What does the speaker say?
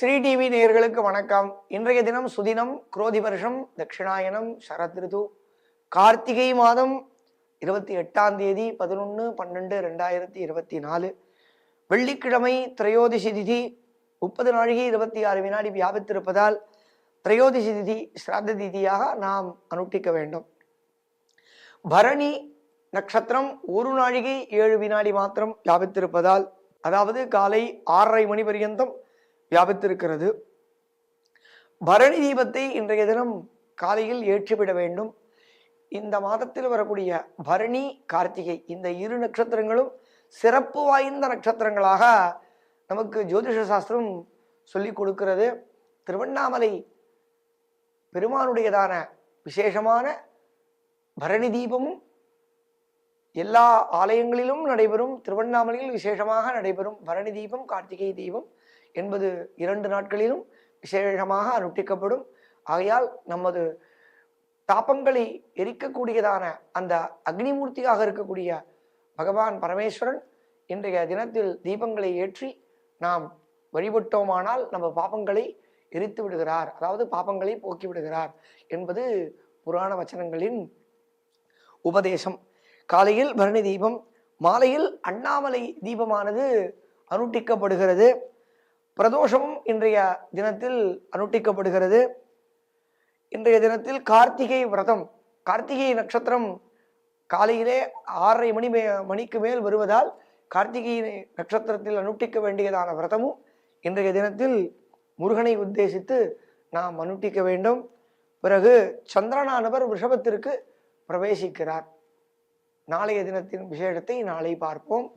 Sri TV நேயர்களுக்கு வணக்கம். இன்றைய தினம் சுதினம் குரோதி வருஷம் தட்சிணாயனம் சரத் ரிது கார்த்திகை மாதம் இருபத்தி எட்டாம் தேதி பதினொன்று பன்னெண்டு ரெண்டாயிரத்தி இருபத்தி நாலு. வெள்ளிக்கிழமை திரையோதிசி திதி முப்பது நாழிகை இருபத்தி ஆறு வினாடி வியாபித்திருப்பதால் திரையோதிசி திதி சிராத்த திதியாக நாம் அனுஷ்டிக்க வேண்டும். பரணி நட்சத்திரம் ஒரு நாழிகை ஏழு வினாடி மாத்திரம் வியாபித்திருப்பதால் அதாவது காலை ஆறரை மணி பர்யந்தம் வியாபித்திருக்கிறது. பரணி தீபத்தை இன்றைய தினம் காலையில் ஏற்றிவிட வேண்டும். இந்த மாதத்தில் வரக்கூடிய பரணி கார்த்திகை இந்த இரு நட்சத்திரங்களும் சிறப்பு வாய்ந்த நட்சத்திரங்களாக நமக்கு ஜோதிஷ சாஸ்திரம் சொல்லி கொடுக்கிறது. திருவண்ணாமலை பெருமானுடையதான விசேஷமான பரணி தீபமும் எல்லா ஆலயங்களிலும் நடைபெறும். திருவண்ணாமலையில் விசேஷமாக நடைபெறும் பரணி தீபம் கார்த்திகை தீபம். என்பது இரண்டு நாட்களிலும் விசேஷமாக அனுஷ்டிக்கப்படும். ஆகையால் நமது தாபங்களை எரிக்கக்கூடியதான அந்த அக்னிமூர்த்தியாக இருக்கக்கூடிய பகவான் பரமேஸ்வரன் இன்றைய தினத்தில் தீபங்களை ஏற்றி நாம் வழிபட்டோமானால் நம்ம பாபங்களை எரித்து விடுகிறார். அதாவது பாபங்களை போக்கி விடுகிறார் என்பது புராண வச்சனங்களின் உபதேசம். காலையில் பரணி தீபம் மாலையில் அண்ணாமலை தீபமானது அனுட்டிக்கப்படுகிறது பிரதோஷமும் இன்றைய தினத்தில் அனுட்டிக்கப்படுகிறது. இன்றைய தினத்தில் கார்த்திகை விரதம் கார்த்திகை நட்சத்திரம் காலையிலே ஆறரை மணி மே மணிக்கு மேல் வருவதால் கார்த்திகை நட்சத்திரத்தில் அனுட்டிக்க வேண்டியதான விரதமும் இன்றைய தினத்தில் முருகனை உத்தேசித்து நாம் அனுட்டிக்க வேண்டும். பிறகு சந்திரனானவர் ரிஷபத்திற்கு பிரவேசிக்கிறார். நாளைய தினத்தின் விசேஷத்தை நாளை பார்ப்போம்.